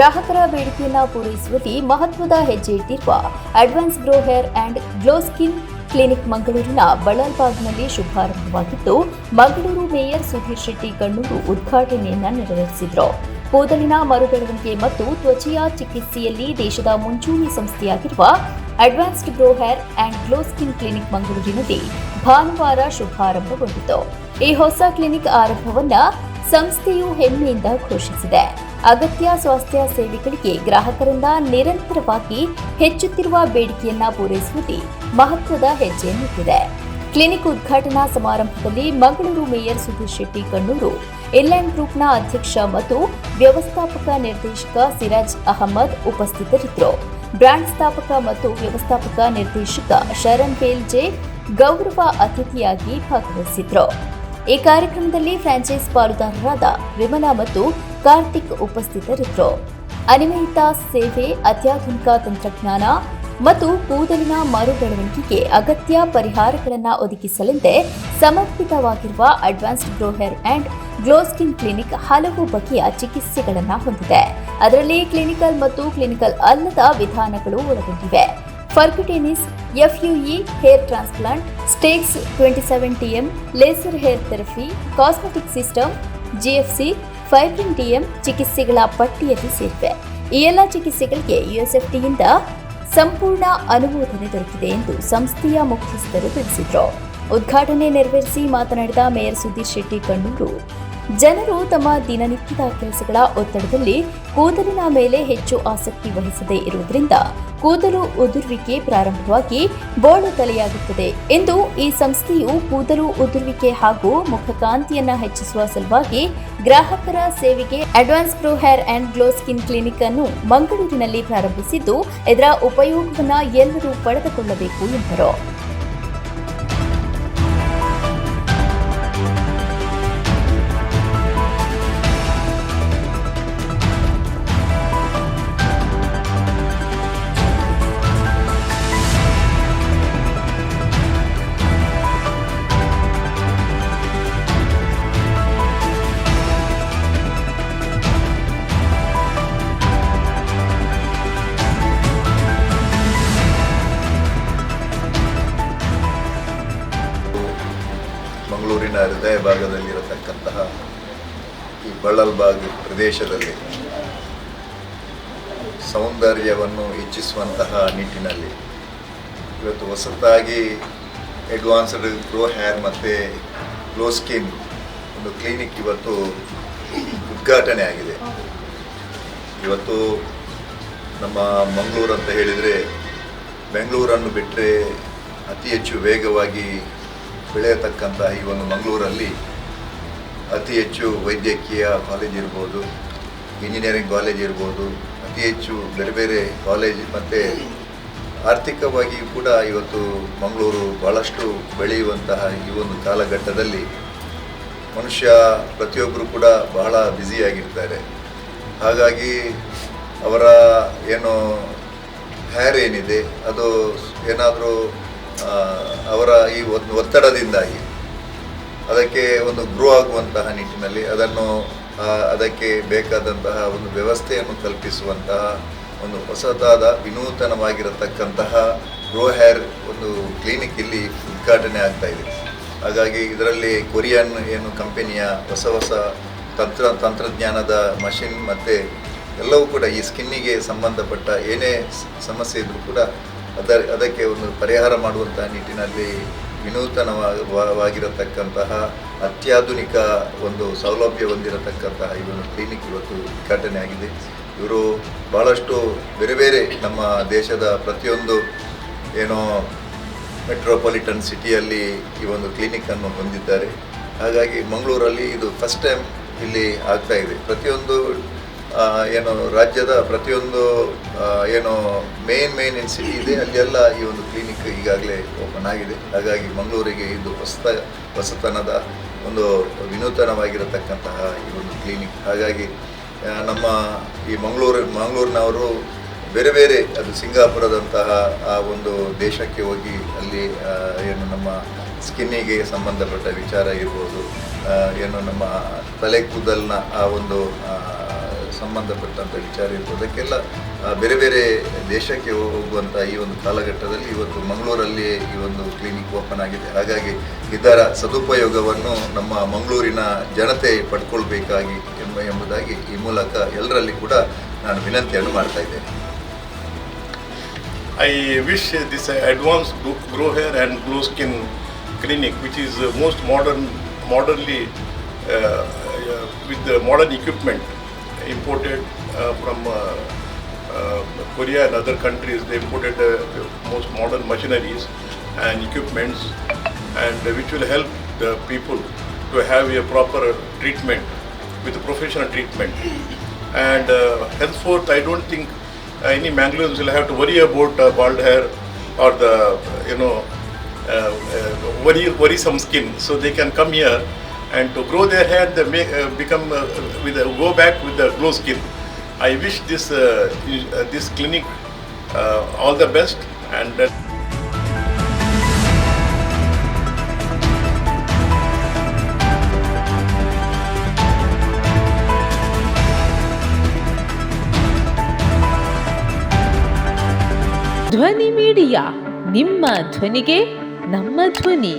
ಗ್ರಾಹಕರ ಬೇಡಿಕೆಯನ್ನು ಪೂರೈಸುವಲ್ಲಿ ಮಹತ್ವದ ಹೆಜ್ಜೆ ಇಟ್ಟಿರುವ advance grow hair and glow skin clinic ಮಂಗಳೂರಿನ ಬಳ್ಳಾಲ್ಬಾಗ್ನಲ್ಲಿ ಶುಭಾರಂಭವಾಗಿದ್ದು, ಮಂಗಳೂರು ಮೇಯರ್ ಸುಧೀರ್ ಶೆಟ್ಟಿ ಕಣ್ಣೂರು ಉದ್ಘಾಟನೆಯನ್ನು ನೆರವೇರಿಸಿದರು. ಕೂದಲಿನ ಮರುಬೆಳವಣಿಗೆ ಮತ್ತು ತ್ವಚೆಯ ಚಿಕಿತ್ಸೆಯಲ್ಲಿ ದೇಶದ ಮುಂಚೂಣಿ ಸಂಸ್ಥೆಯಾಗಿರುವ advanced grow hair and glow skin clinic ಮಂಗಳೂರಿನಲ್ಲಿ ಭಾನುವಾರ ಶುಭಾರಂಭಗೊಂಡಿತು. ಈ ಹೊಸ ಕ್ಲಿನಿಕ್ ಆರಂಭವನ್ನು ಸಂಸ್ಥೆಯು ಹೆಮ್ಮೆಯಿಂದ ಘೋಷಿಸಿದೆ. ಅಗತ್ಯ ಸ್ವಾಸ್ಥ್ಯ ಸೇವೆಗಳಿಗೆ ಗ್ರಾಹಕರಿಂದ ನಿರಂತರವಾಗಿ ಹೆಚ್ಚುತ್ತಿರುವ ಬೇಡಿಕೆಯನ್ನ ಪೂರೈಸುವುದೇ ಮಹತ್ವದ ಹೆಜ್ಜೆಯನ್ನಿಟ್ಟಿದೆ ಕ್ಲಿನಿಕ್ ಉದ್ಘಾಟನಾ ಸಮಾರಂಭದಲ್ಲಿ ಮಂಗಳೂರು ಮೇಯರ್ ಸುಧೀರ್ ಶೆಟ್ಟಿ ಕಣ್ಣೂರು, ಎಲ್ಎನ್ ಗ್ರೂಪ್ನ ಅಧ್ಯಕ್ಷ ಮತ್ತು ವ್ಯವಸ್ಥಾಪಕ ನಿರ್ದೇಶಕ ಸಿರಾಜ್ ಅಹಮದ್ ಉಪಸ್ಥಿತರಿದ್ದರು. ಬ್ರ್ಯಾಂಡ್ ಸ್ಥಾಪಕ ಮತ್ತು ವ್ಯವಸ್ಥಾಪಕ ನಿರ್ದೇಶಕ ಶರಣ್ ಬೇಲ್ಜೆ ಗೌರವ ಅತಿಥಿಯಾಗಿ ಭಾಗವಹಿಸಿದ್ರು ಈ ಕಾರ್ಯಕ್ರಮದಲ್ಲಿ ಫ್ರಾಂಚೈಸ್ ಪಾಲುದಾರರಾದ ವಿಮಲಾ ಮತ್ತು ಕಾರ್ತಿಕ್ ಉಪಸ್ಥಿತರಿದ್ದರು. ಅನಿಯಮಿತ ಸೇವೆ, ಅತ್ಯಾಧುನಿಕ ತಂತ್ರಜ್ಞಾನ ಮತ್ತು ಕೂದಲಿನ ಮರುಬೆಳವಣಿಗೆಗೆ ಅಗತ್ಯ ಪರಿಹಾರಗಳನ್ನು ಒದಗಿಸಲೆಂದೇ ಸಮರ್ಪಿತವಾಗಿರುವ advanced grow hair and glow skin clinic ಹಲವು ಬಗೆಯ ಚಿಕಿತ್ಸೆಗಳನ್ನು ಹೊಂದಿದೆ. ಅದರಲ್ಲಿ ಕ್ಲಿನಿಕಲ್ ಮತ್ತು ಕ್ಲಿನಿಕಲ್ ಅಲ್ಲದ ವಿಧಾನಗಳು ಒಳಗೊಂಡಿವೆ. ಫರ್ಕಿಟೆನಿಸ್ FUE hair transplant stakes twenty seven TM laser hair therapy cosmetic system GFC fibrin DM ಚಿಕಿತ್ಸೆಗಳ ಪಟ್ಟಿಯಲ್ಲಿ ಸೇರಿವೆ ಈ ಎಲ್ಲ ಚಿಕಿತ್ಸೆಗಳಿಗೆ ಯುಎಸ್ಎಫ್ಟಿಯಿಂದ ಸಂಪೂರ್ಣ ಅನುಮೋದನೆ ದೊರಕಿದೆ ಎಂದು ಸಂಸ್ಥೆಯ ಮುಖ್ಯಸ್ಥರು ತಿಳಿಸಿದರು. ಉದ್ಘಾಟನೆ ನೆರವೇರಿಸಿ ಮಾತನಾಡಿದ ಮೇಯರ್ ಸುಧೀರ್ ಶೆಟ್ಟಿ ಕಣ್ಣೂರು. ಜನರು ತಮ್ಮ ದಿನನಿತ್ಯದ ಕೆಲಸಗಳ ಒತ್ತಡದಲ್ಲಿ ಕೂದಲಿನ ಮೇಲೆ ಹೆಚ್ಚು ಆಸಕ್ತಿ ವಹಿಸದೇ ಇರುವುದರಿಂದ ಕೂದಲು ಉದುರುವಿಕೆ ಪ್ರಾರಂಭವಾಗಿ ಬೋಳು ತಲೆಯಾಗುತ್ತದೆ ಎಂದು ಈ ಸಂಸ್ಥೆಯು ಕೂದಲು ಉದುರುವಿಕೆ ಹಾಗೂ ಮುಖಕಾಂತಿಯನ್ನು ಹೆಚ್ಚಿಸುವ ಸಲುವಾಗಿ ಗ್ರಾಹಕರ ಸೇವೆಗೆ advance pro hair and glow skin clinic ಅನ್ನು ಮಂಗಳೂರಿನಲ್ಲಿ ಪ್ರಾರಂಭಿಸಿದ್ದು, ಇದರ ಉಪಯೋಗವನ್ನು ಎಲ್ಲರೂ ಪಡೆದುಕೊಳ್ಳಬೇಕು ಎಂದರು. ಹೃದಯ ಭಾಗದಲ್ಲಿರತಕ್ಕಂತಹ ಈ ಬಳ್ಳಲ್ಬಾಗ್ ಪ್ರದೇಶದಲ್ಲಿ ಸೌಂದರ್ಯವನ್ನು ಹೆಚ್ಚಿಸುವಂತಹ ನಿಟ್ಟಿನಲ್ಲಿ ಇವತ್ತು ಹೊಸತಾಗಿ ಅಡ್ವಾನ್ಸ್ಡ್ ಗ್ರೋ ಹ್ಯಾರ್ ಮತ್ತು ಗ್ಲೋ ಸ್ಕಿನ್ ಒಂದು ಕ್ಲಿನಿಕ್ ಇವತ್ತು ಉದ್ಘಾಟನೆ ಆಗಿದೆ. ಇವತ್ತು ನಮ್ಮ ಮಂಗಳೂರು ಅಂತ ಹೇಳಿದರೆ ಬೆಂಗಳೂರನ್ನು ಬಿಟ್ಟರೆ ಅತಿ ಹೆಚ್ಚು ವೇಗವಾಗಿ ಬೆಳೆಯತಕ್ಕಂತಹ ಈ ಒಂದು ಮಂಗಳೂರಲ್ಲಿ ಅತಿ ಹೆಚ್ಚು ವೈದ್ಯಕೀಯ ಕಾಲೇಜ್ ಇರ್ಬೋದು ಇಂಜಿನಿಯರಿಂಗ್ ಕಾಲೇಜ್ ಇರ್ಬೋದು, ಅತಿ ಹೆಚ್ಚು ಬೇರೆ ಬೇರೆ ಕಾಲೇಜ್ ಮತ್ತು ಆರ್ಥಿಕವಾಗಿ ಕೂಡ ಇವತ್ತು ಮಂಗಳೂರು ಭಾಳಷ್ಟು ಬೆಳೆಯುವಂತಹ ಈ ಒಂದು ಕಾಲಘಟ್ಟದಲ್ಲಿ ಮನುಷ್ಯ ಪ್ರತಿಯೊಬ್ಬರು ಕೂಡ ಬಹಳ ಬ್ಯುಸಿಯಾಗಿರ್ತಾರೆ ಹಾಗಾಗಿ ಅವರ ಏನು ಹ್ಯಾರ್ ಏನಿದೆ, ಅದು ಏನಾದರೂ ಅವರ ಈ ಒಂದು, ಒತ್ತಡದಿಂದಾಗಿ ಅದಕ್ಕೆ ಒಂದು ಗ್ರೋ ಆಗುವಂತಹ ನಿಟ್ಟಿನಲ್ಲಿ ಅದನ್ನು ಅದಕ್ಕೆ ಬೇಕಾದಂತಹ ಒಂದು ವ್ಯವಸ್ಥೆಯನ್ನು ಕಲ್ಪಿಸುವಂತಹ ಒಂದು ಹೊಸದಾದ ವಿನೂತನವಾಗಿರತಕ್ಕಂತಹ ಗ್ರೋ ಹೇರ್ ಒಂದು ಕ್ಲಿನಿಕ್ ಇಲ್ಲಿ ಉದ್ಘಾಟನೆ ಆಗ್ತಾ ಇದೆ. ಹಾಗಾಗಿ ಇದರಲ್ಲಿ ಕೊರಿಯನ್ ಏನು ಕಂಪೆನಿಯ ಹೊಸ ಹೊಸ ತಂತ್ರ, ತಂತ್ರಜ್ಞಾನದ ಮಷಿನ್ ಮತ್ತು ಎಲ್ಲವೂ ಕೂಡ ಈ ಸ್ಕಿನ್ನಿಗೆ ಸಂಬಂಧಪಟ್ಟ ಏನೇ ಸಮಸ್ಯೆ ಇದ್ದರೂ ಕೂಡ ಅದರ, ಅದಕ್ಕೆ ಒಂದು ಪರಿಹಾರ ಮಾಡುವಂತಹ ನಿಟ್ಟಿನಲ್ಲಿ ವಿನೂತನವಾಗಿರತಕ್ಕಂತಹ ಅತ್ಯಾಧುನಿಕ ಒಂದು ಸೌಲಭ್ಯ ಹೊಂದಿರತಕ್ಕಂತಹ ಈ ಒಂದು ಕ್ಲಿನಿಕ್ ಇವತ್ತು ಉದ್ಘಾಟನೆ ಆಗಿದೆ. ಇವರು ಭಾಳಷ್ಟು ಬೇರೆ ಬೇರೆ ನಮ್ಮ ದೇಶದ ಪ್ರತಿಯೊಂದು ಏನೋ ಮೆಟ್ರೋಪಾಲಿಟನ್ ಸಿಟಿಯಲ್ಲಿ ಈ ಒಂದು ಕ್ಲಿನಿಕನ್ನು ಹೊಂದಿದ್ದಾರೆ. ಹಾಗಾಗಿ ಮಂಗಳೂರಲ್ಲಿ ಇದು ಫಸ್ಟ್ ಟೈಮ್ ಇಲ್ಲಿ ಆಗ್ತಾ ಇದೆ. ಪ್ರತಿಯೊಂದು ಏನು ರಾಜ್ಯದ ಪ್ರತಿಯೊಂದು ಏನು ಮೇನ್ ಮೇನ್ ಏನು ಸಿಟಿ ಇದೆ, ಅಲ್ಲೆಲ್ಲ ಈ ಒಂದು ಕ್ಲಿನಿಕ್ ಈಗಾಗಲೇ ಓಪನ್ ಆಗಿದೆ. ಹಾಗಾಗಿ ಮಂಗಳೂರಿಗೆ ಇದು ಹೊಸತ, ಹೊಸತನದ ಒಂದು ವಿನೂತನವಾಗಿರತಕ್ಕಂತಹ ಈ ಒಂದು ಕ್ಲಿನಿಕ್ ಹಾಗಾಗಿ ನಮ್ಮ ಈ ಮಂಗಳೂರು, ಮಂಗಳೂರಿನವರು ಬೇರೆ ಬೇರೆ, ಅದು ಸಿಂಗಾಪುರದಂತಹ ಆ ಒಂದು ದೇಶಕ್ಕೆ ಹೋಗಿ ಅಲ್ಲಿ ಏನು ನಮ್ಮ ಸ್ಕಿನ್ನಿಗೆ ಸಂಬಂಧಪಟ್ಟ ವಿಚಾರ ಇರ್ಬೋದು ಏನು ನಮ್ಮ ತಲೆ ಕೂದಲಿನ ಆ ಒಂದು ಸಂಬಂಧಪಟ್ಟಂಥ ವಿಚಾರ ಇತ್ತು. ಅದಕ್ಕೆಲ್ಲ ಬೇರೆ ಬೇರೆ ದೇಶಕ್ಕೆ ಹೋಗುವಂಥ ಈ ಒಂದು ಕಾಲಘಟ್ಟದಲ್ಲಿ ಇವತ್ತು ಮಂಗಳೂರಲ್ಲಿ ಈ ಒಂದು ಕ್ಲಿನಿಕ್ ಓಪನ್ ಆಗಿದೆ. ಹಾಗಾಗಿ ಇದರ ಸದುಪಯೋಗವನ್ನು ನಮ್ಮ ಮಂಗಳೂರಿನ ಜನತೆ ಪಡ್ಕೊಳ್ಬೇಕಾಗಿ ಎಂಬ ಎಂಬುದಾಗಿ ಈ ಮೂಲಕ ಎಲ್ಲರಲ್ಲಿ ಕೂಡ ನಾನು ವಿನಂತಿಯನ್ನು ಮಾಡ್ತಾ ಇದ್ದೇನೆ. I wish this advance grow hair and grow skin clinic which is most modern modernly with modern modern, imported uh, from uh, uh, Korea and other countries. They imported the most modern machineries and equipments, and which will help the people to have a proper treatment with a professional treatment. And henceforth, I don't think any Mangaloreans will have to worry about bald hair or the you know uh, uh, worry worrisome skin. So they can come here and to grow their hair, they make uh, become uh, with a, go back with the glow skin. I wish this uh, is- uh, this clinic uh, all the best and. Uh, Dhwani media ನಿಮ್ಮ ಧ್ವನಿಗೆ ನಮ್ಮ ಧ್ವನಿ